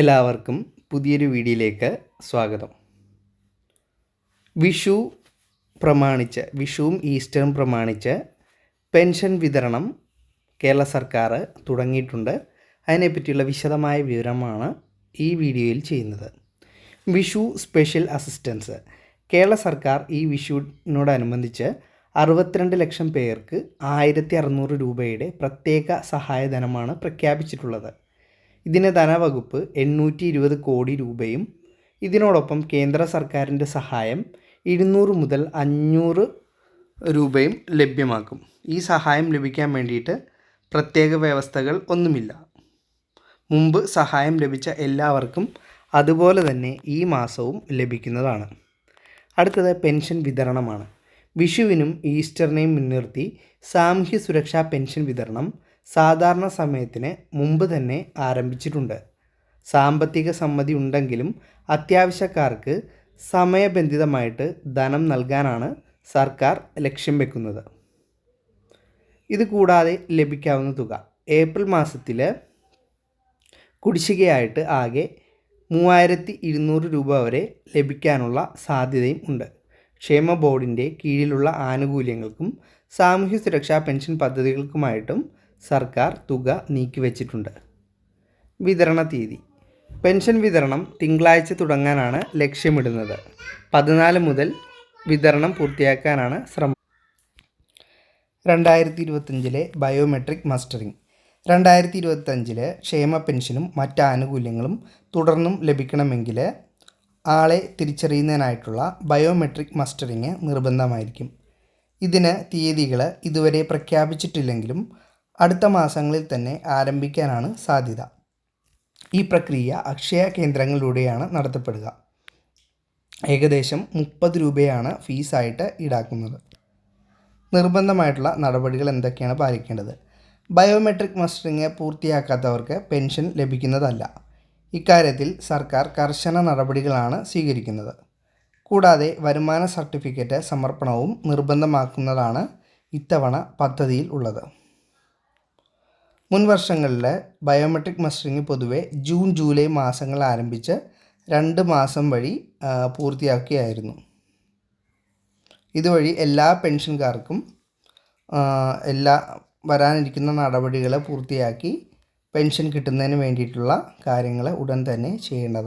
എല്ലാവർക്കും പുതിയൊരു വീഡിയോയിലേക്ക് സ്വാഗതം. വിഷു പ്രമാണിച്ച് വിഷുവും ഈസ്റ്ററും പ്രമാണിച്ച് പെൻഷൻ വിതരണം കേരള സർക്കാർ തുടങ്ങിയിട്ടുണ്ട്. അതിനെപ്പറ്റിയുള്ള വിശദമായ വിവരമാണ് ഈ വീഡിയോയിൽ ചെയ്യുന്നത്. Vishu special assistance. കേരള സർക്കാർ ഈ വിഷുവിനോടനുബന്ധിച്ച് അറുപത്തിരണ്ട് ലക്ഷം പേർക്ക് ആയിരത്തി അറുന്നൂറ് രൂപയുടെ പ്രത്യേക സഹായധനമാണ് പ്രഖ്യാപിച്ചിട്ടുള്ളത്. ഇതിന് ധനവകുപ്പ് എണ്ണൂറ്റി ഇരുപത് കോടി രൂപയും ഇതിനോടൊപ്പം കേന്ദ്ര സർക്കാരിന്റെ സഹായം ഇരുന്നൂറ് മുതൽ അഞ്ഞൂറ് രൂപയും ലഭ്യമാക്കും. ഈ സഹായം ലഭിക്കാൻ വേണ്ടിയിട്ട് പ്രത്യേക വ്യവസ്ഥകൾ ഒന്നുമില്ല. മുമ്പ് സഹായം ലഭിച്ച എല്ലാവർക്കും അതുപോലെ തന്നെ ഈ മാസവും ലഭിക്കുന്നതാണ്. അടുത്തത് പെൻഷൻ വിതരണമാണ്. വിഷുവിനും ഈസ്റ്ററിനെയും മുൻനിർത്തി സാമൂഹ്യ സുരക്ഷാ പെൻഷൻ വിതരണം സാധാരണ സമയത്തിന് മുമ്പ് തന്നെ ആരംഭിച്ചിട്ടുണ്ട്. സാമ്പത്തിക സമ്മതി ഉണ്ടെങ്കിലും അത്യാവശ്യക്കാർക്ക് സമയബന്ധിതമായിട്ട് ധനം നൽകാനാണ് സർക്കാർ ലക്ഷ്യം വെക്കുന്നത്. ഇത് കൂടാതെ ലഭിക്കാവുന്ന തുക ഏപ്രിൽ മാസത്തിൽ കുടിശ്ശികയായിട്ട് ആകെ മൂവായിരത്തി ഇരുന്നൂറ് രൂപ വരെ ലഭിക്കാനുള്ള സാധ്യതയും ഉണ്ട്. ക്ഷേമ ബോർഡിന്റെ കീഴിലുള്ള ആനുകൂല്യങ്ങൾക്കും സാമൂഹ്യ സുരക്ഷാ പെൻഷൻ പദ്ധതികൾക്കുമായിട്ടും സർക്കാർ തുക നീക്കിവച്ചിട്ടുണ്ട്. വിതരണ തീയതി. പെൻഷൻ വിതരണം തിങ്കളാഴ്ച തുടങ്ങാനാണ് ലക്ഷ്യമിടുന്നത്. പതിനാല് മുതൽ വിതരണം പൂർത്തിയാക്കാനാണ് ശ്രമം. രണ്ടായിരത്തി ഇരുപത്തഞ്ചിലെ ബയോമെട്രിക് മസ്റ്ററിംഗ്. രണ്ടായിരത്തി ഇരുപത്തഞ്ചിലെ ക്ഷേമ പെൻഷനും മറ്റ് ആനുകൂല്യങ്ങളും തുടർന്നും ലഭിക്കണമെങ്കിൽ ആളെ തിരിച്ചറിയുന്നതിനായിട്ടുള്ള ബയോമെട്രിക് മസ്റ്ററിങ് നിർബന്ധമായിരിക്കും. ഇതിന് തീയതികൾ ഇതുവരെ പ്രഖ്യാപിച്ചിട്ടില്ലെങ്കിലും അടുത്ത മാസങ്ങളിൽ തന്നെ ആരംഭിക്കാനാണ് സാധ്യത. ഈ പ്രക്രിയ അക്ഷയ കേന്ദ്രങ്ങളിലൂടെയാണ് നടത്തപ്പെടുക. ഏകദേശം മുപ്പത് രൂപയാണ് ഫീസായിട്ട് ഈടാക്കുന്നത്. നിർബന്ധമായിട്ടുള്ള നടപടികൾ എന്തൊക്കെയാണ് പാലിക്കേണ്ടത്? ബയോമെട്രിക് മസ്റ്ററിങ് പൂർത്തിയാക്കാത്തവർക്ക് പെൻഷൻ ലഭിക്കുന്നതല്ല. ഇക്കാര്യത്തിൽ സർക്കാർ കർശന നടപടികളാണ് സ്വീകരിക്കുന്നത്. കൂടാതെ വരുമാന സർട്ടിഫിക്കറ്റ് സമർപ്പണവും നിർബന്ധമാക്കുന്നതാണ് ഇത്തവണ പദ്ധതിയിൽ ഉള്ളത്. മുൻ വർഷങ്ങളിൽ ബയോമെട്രിക് മസ്റ്ററിങ് പൊതുവെ ജൂൺ ജൂലൈ മാസങ്ങൾ ആരംഭിച്ച് രണ്ട് മാസം വഴി പൂർത്തിയാക്കിയായിരുന്നു. ഇതുവഴി എല്ലാ പെൻഷൻകാർക്കും എല്ലാ വരാനിരിക്കുന്ന നടപടികളെ പൂർത്തിയാക്കി പെൻഷൻ കിട്ടുന്നതിന് വേണ്ടിയിട്ടുള്ള കാര്യങ്ങൾ ഉടൻ തന്നെ ചെയ്യേണ്ടതാണ്.